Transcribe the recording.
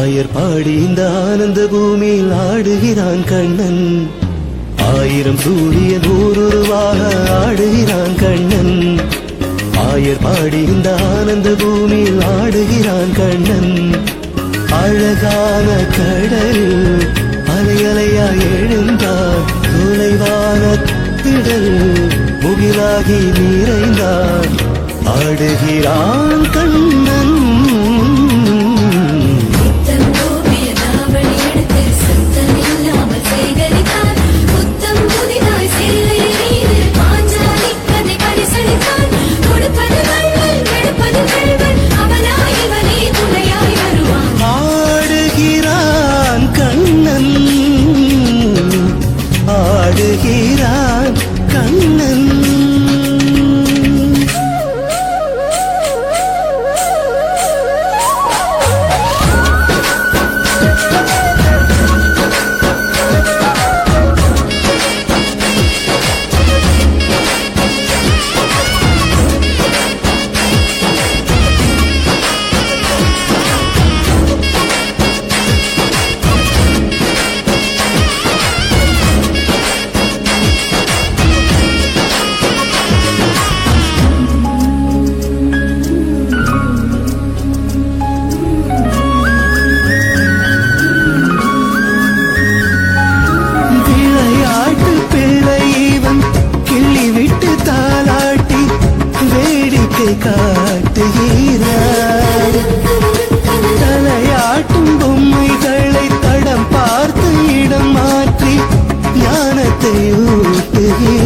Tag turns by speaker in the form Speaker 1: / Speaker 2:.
Speaker 1: ஆயர் பாடி இந்த ஆனந்த பூமியில் ஆடுகிறான் கண்ணன். ஆயிரம் சூரியன் ஊருருவாக ஆடுகிறான் கண்ணன். ஆயர் பாடி இந்த ஆனந்த பூமியில் ஆடுகிறான் கண்ணன். அழகான கடலில் அலை எழுந்தார். தொலைவான திடல் முகிலாகி நிறைந்தார். ஆடுகிறான் கண்ணன். ஆடுகிறான் கண்ணன் வேடிக்கை காட்டுகிறார் தலையாட்டும் பொம்மைகளை தடம் பார்த்து இடம் மாற்றி ஞானத்தை ஊட்டுகிறார்